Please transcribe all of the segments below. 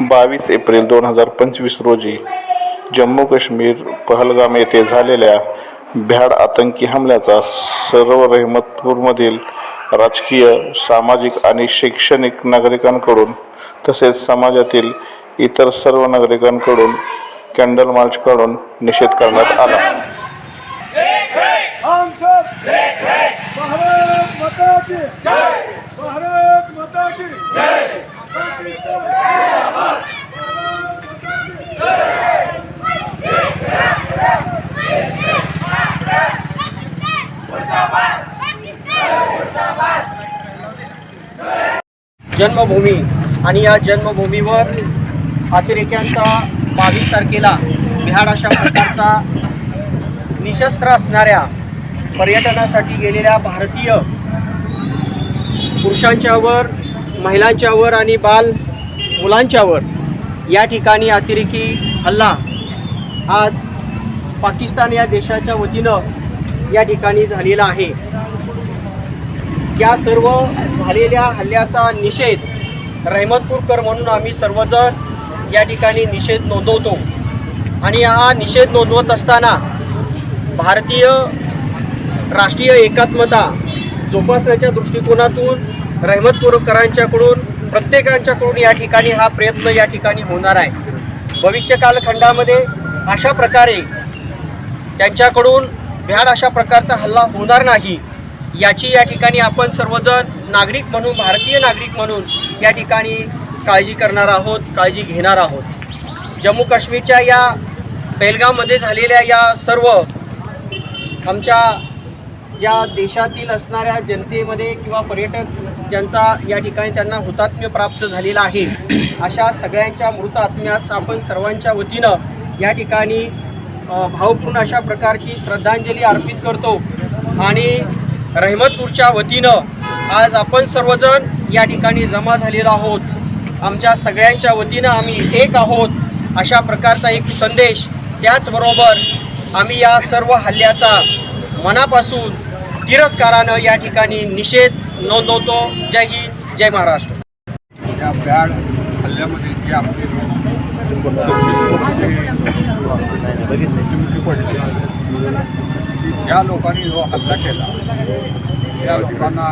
बावीस एप्रिल दोन हजार पंचवीस रोजी जम्मू काश्मीर पहलगाम येथे झालेल्या भ्याड आतंकी हमल्याचा सर्व रहमतपूरमधील राजकीय सामाजिक आणि शैक्षणिक नागरिकांकडून तसेच समाजातील इतर सर्व नागरिकांकडून कॅन्डल मार्च काढून निषेध करण्यात आला. भारत माता की भारत माता की जन्मभूमी आणि या जन्मभूमीवर अतिरेक्यांचा बावीस तारखेला बिहार अशा प्रकारचा निशस्त्र असणाऱ्या पर्यटनासाठी गेलेल्या भारतीय पुरुषांच्यावर महिलांच्यावर आणि बाल मुलांच्यावर या ठिकाणी अतिरेकी हल्ला. आज पाकिस्तान या देशाच्या वतीनं या ठिकाणी झालेला आहे. या सर्व झालेल्या हल्ल्याचा निषेध रहमतपूरकर म्हणून आम्ही सर्वजण या ठिकाणी निषेध नोंदवतो. आणि हा निषेध नोंदवत असताना भारतीय राष्ट्रीय एकात्मता जोपासण्याच्या दृष्टिकोनातून रहमतपूरकरांच्याकडून प्रत्येकांच्याकडून या ठिकाणी हा प्रयत्न या ठिकाणी होणार आहे. भविष्य कालखंडामध्ये अशा प्रकारे त्यांच्याकडून भ्याड अशा प्रकारचा हल्ला होणार नाही. याची या ठिकाणी आपण सर्वजण नागरिक म्हणून भारतीय नागरिक म्हणून या ठिकाणी काळजी करणार आहोत काळजी घेणार आहोत. जम्मू काश्मीरच्या या बेलगावमध्ये झालेल्या या सर्व आमच्या ज्या देशातील असणाऱ्या जनतेमध्ये किंवा पर्यटक ज्यांचा या ठिकाणी त्यांना हुतात्म्य प्राप्त झालेला आहे अशा सगळ्यांच्या मृत आत्म्यास आपण सर्वांच्या वतीनं या ठिकाणी भावपूर्ण अशा प्रकारची श्रद्धांजली अर्पित करतो. आणि रहमतपूरच्या वतीनं आज आपण सर्वजण या ठिकाणी जमा झालेलो आहोत. आमच्या सगळ्यांच्या वतीनं आम्ही एक आहोत अशा प्रकारचा एक संदेश. त्याचबरोबर आम्ही या सर्व हल्ल्याचा मनापासून तिरस्कारानं या ठिकाणी निषेध नोंदवतो. जय हिंद जय महाराष्ट्र. या बॅड हल्ल्यामध्ये जे आपले सव्वीस लोक मृत्युमुखी पडले की ज्या लोकांनी जो हल्ला केला त्या लोकांना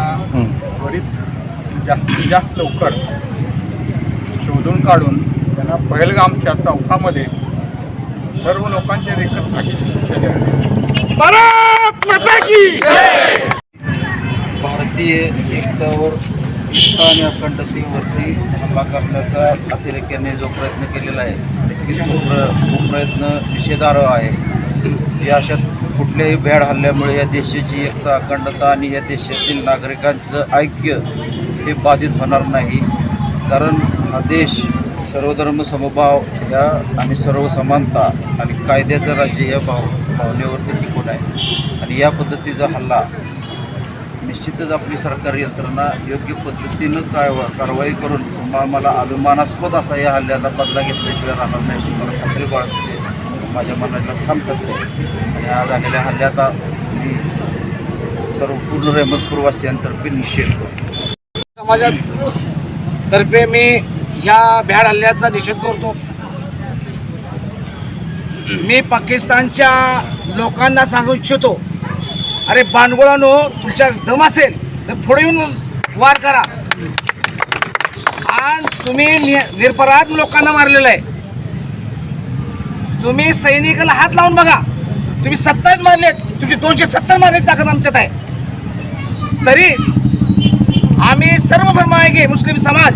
त्वरित जास्तीत जास्त लवकर शोधून काढून त्यांना पहलगामच्या चौकामध्ये सर्व लोकांच्या देखत फाशीची शिक्षा द्यावी भारत माता की भारतीय एकतावर एकता आणि अखंडतेवरती हल्ला करण्याचा अतिरेक्याने जो प्रयत्न केलेला आहे की तो प्र तो प्रयत्न निषेधार्ह आहे. या अशा कुठल्याही भ्याड हल्ल्यामुळे या देशाची एकता अखंडता आणि या देशातील नागरिकांचं ऐक्य हे बाधित होणार नाही. कारण हा देश सर्वधर्म समभाव ह्या आणि सर्व समानता आणि कायद्याचं राज्य या भाव भावनेवरती टिकून आहे. आणि या पद्धतीचा हल्ला निश्चितच आपली सरकारी यंत्रणा योग्य पद्धतीनं काय कारवाई करून मला अभिमानास्पद असा या हल्ल्याचा बदला घेतल्याशिवाय राहणार नाही अशी मला खात्री बाळगते माझ्या मनाला ठाम करते आणि आज झालेल्या हल्ल्याचा मी सर्व पूर्ण रहमतपूरवासियांतर्फे निषेध करतो. समाजात तर्फे मी ह्या भ्याड हल्ल्याचा निषेध करतो. मी पाकिस्तानच्या लोकांना सांगू इच्छितो अरे बांडगोळानो तुमच्या दम असेल तर पुढे येऊन वार करा. आणि तुम्ही नि- निरपराध लोकांना मारलेलं आहे. तुम्ही सैनिकाला हात लावून बघा. तुम्ही सत्ताच मारले तुमची दोनशे सत्तर मारण्याची ताकद आमच्यात आहे. तरी आम्ही सर्व धर्म आहे मुस्लिम समाज.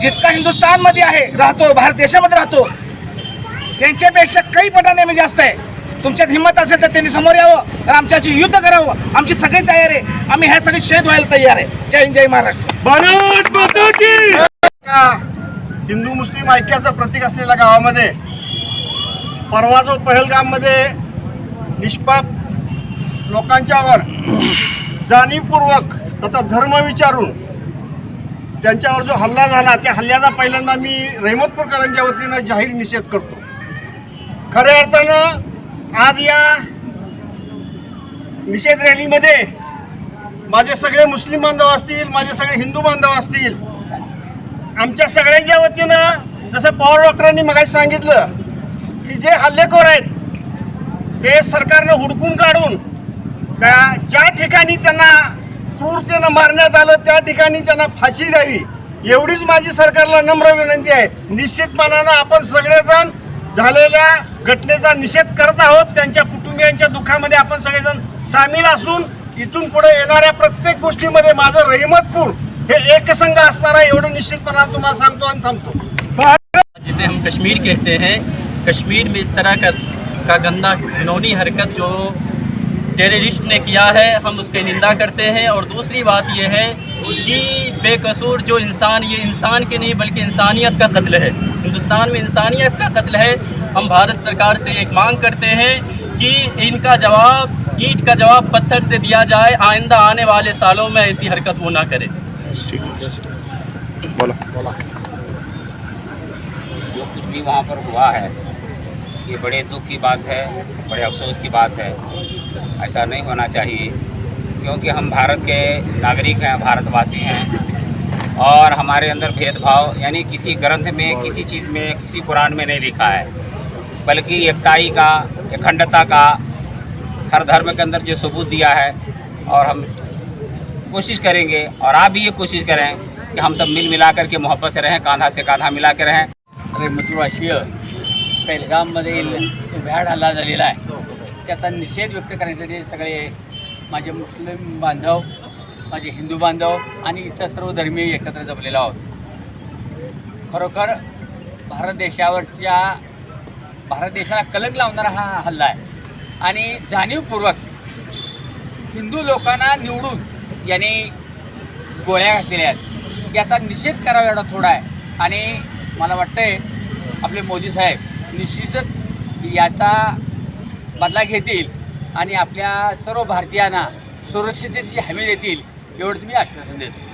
जितका हिंदुस्थानमध्ये आहे राहतो भारत देशामध्ये राहतो त्यांच्यापेक्षा काही पटाने आम्ही जास्त आहे. तुमच्यात हिंमत असेल तर त्यांनी समोर यावं आमच्याशी युद्ध करावं. आमची सगळी तयार आहे. आम्ही ह्यासाठी शहीद व्हायला तयार आहे. जय हिंद जय महाराष्ट्र. हिंदू मुस्लिम ऐक्याचं प्रतीक असलेल्या गावामध्ये परवा जो पहलगाममध्ये निष्पाप लोकांच्यावर जाणीवपूर्वक त्याचा धर्म विचारून त्यांच्यावर जो हल्ला झाला त्या हल्ल्याचा पहिल्यांदा मी रहमतपूरकरांच्या वतीनं जाहीर निषेध करतो. खऱ्या अर्थानं आज या निषेध रॅलीमध्ये माझे सगळे मुस्लिम बांधव असतील माझे सगळे हिंदू बांधव असतील आमच्या सगळ्यांच्या वतीनं जसं पवार डॉक्टरांनी मगाशी सांगितलं की जे हल्लेखोर आहेत ते सरकारनं हुडकून काढून त्या ज्या ठिकाणी त्यांना क्रूरतेनं मारण्यात आलं त्या ठिकाणी त्यांना फाशी द्यावी एवढीच माझी सरकारला नम्र विनंती आहे. निश्चितपणानं आपण सगळेजण झालेल्या घटनेचा निषेध करत आहोत. त्यांच्या कुटुंबियांच्या दुःखामध्ये आपण सगळेजण सामील असून इथून पुढे येणाऱ्या प्रत्येक गोष्टीमध्ये माझं रहिमतपूर हे एकसंघ असणार आहे एवढं निश्चितपणा तुम्हाला सांगतो आणि थांबतो. जिसे हम कश्मीर कहते हैं। कश्मीर में इस तरह का का गंदा घिनौनी हरकत जो टेररिस्ट ने किया है हम उसकी निंदा करते हैं। और दूसरी बात यह है कि बेकसूर जो इंसान ये इंसान के नहीं बल्कि इंसानियत का कत्ल है। हिंदुस्तान में इंसानियत का कत्ल है हम भारत सरकार से एक मांग करते हैं कि इनका जवाब ईट का जवाब पत्थर से दिया जाए आइंदा आने वाले सालों में ऐसी हरकत वो ना करे। आहे बोला। जो कुछ भी वहाँ पर हुआ है ये बड़े दुख की बात है बड़े अफसोस की बात है। ऐसा नहीं होना चाहिए क्योंकि हम भारत के नागरिक हैं भारतवासी हैं। और हमारे अंदर भेदभाव, यानी किसी ग्रंथ में, किसी चीज़ में, किसी कुरान में नहीं लिखा है। बल्कि एकताई का, अखंडता का, हर धर्म के अंदर जो सबूत दिया है, और हम कोशिश करेंगे, और आप भी ये कोशिश करें कि हम सब मिल मिला करके मोहब्बत से रहें, कांधा से कांधा मिला के रहें। अरे रेमतुराशीय पेलगाममधील भ्याड हल्ला त्याचा निषेध व्यक्त करण्यासाठी सगळे माझे मुस्लिम बांधव माझे हिंदू बांधव आणि इतर सर्व धर्मीय एकत्र जमलेलो आहोत. खरोखर भारत देशावरच्या भारत देशाला कलंक लावणारा हा हल्ला आहे. आणि जाणीवपूर्वक हिंदू लोकांना निवडून यांनी गोळ्या घातलेल्या आहेत. याचा निषेध करावा एवढा थोडा आहे. आणि मला वाटतंय आपले मोदी साहेब निश्चितच याचा बदला घेतील आणि आपल्या सर्व भारतीयांना सुरक्षिततेची हमी देतील. एवढं मी आश्वासन देतो